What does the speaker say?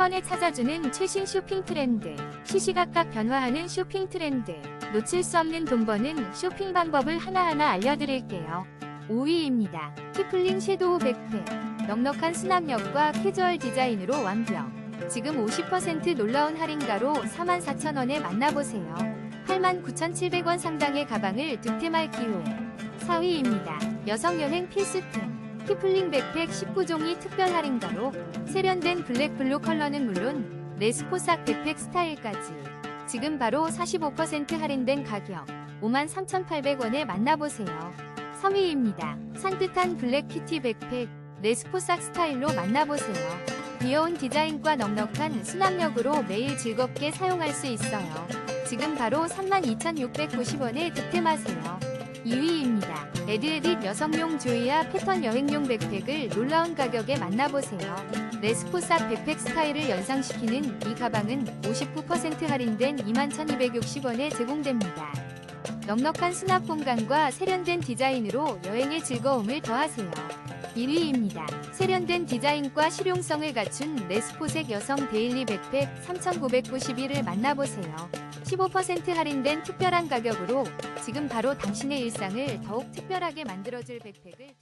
번에 찾아주는 최신 쇼핑 트렌드, 시시각각 변화하는 쇼핑 트렌드, 놓칠 수 없는 돈 버는 쇼핑 방법을 하나하나 알려드릴게요. 5위입니다. 키플링 섀도우 백팩. 넉넉한 수납력과 캐주얼 디자인으로 완벽. 지금 50% 놀라운 할인가로 44,000원에 만나보세요. 89,700원 상당의 가방을 득템할 기회. 4위입니다. 여성 여행 필수템. 키플링 백팩 19종이 특별 할인가로 세련된 블랙 블루 컬러는 물론 레스포삭 백팩 스타일까지 지금 바로 45% 할인된 가격 53,800원에 만나보세요. 3위입니다. 산뜻한 블랙 큐티 백팩 레스포삭 스타일로 만나보세요. 귀여운 디자인과 넉넉한 수납력으로 매일 즐겁게 사용할 수 있어요. 지금 바로 32,690원에 득템하세요. 2위입니다. 에드에딧 여성용 조이아 패턴 여행용 백팩을 놀라운 가격에 만나보세요. 레스포삭 백팩 스타일을 연상시키는 이 가방은 59% 할인된 21,260원에 제공됩니다. 넉넉한 수납 공간과 세련된 디자인으로 여행의 즐거움을 더하세요. 1위입니다. 세련된 디자인과 실용성을 갖춘 레스포색 여성 데일리 백팩 3,991을 만나보세요. 15% 할인된 특별한 가격으로 지금 바로 당신의 일상을 더욱 특별하게 만들어줄 백팩을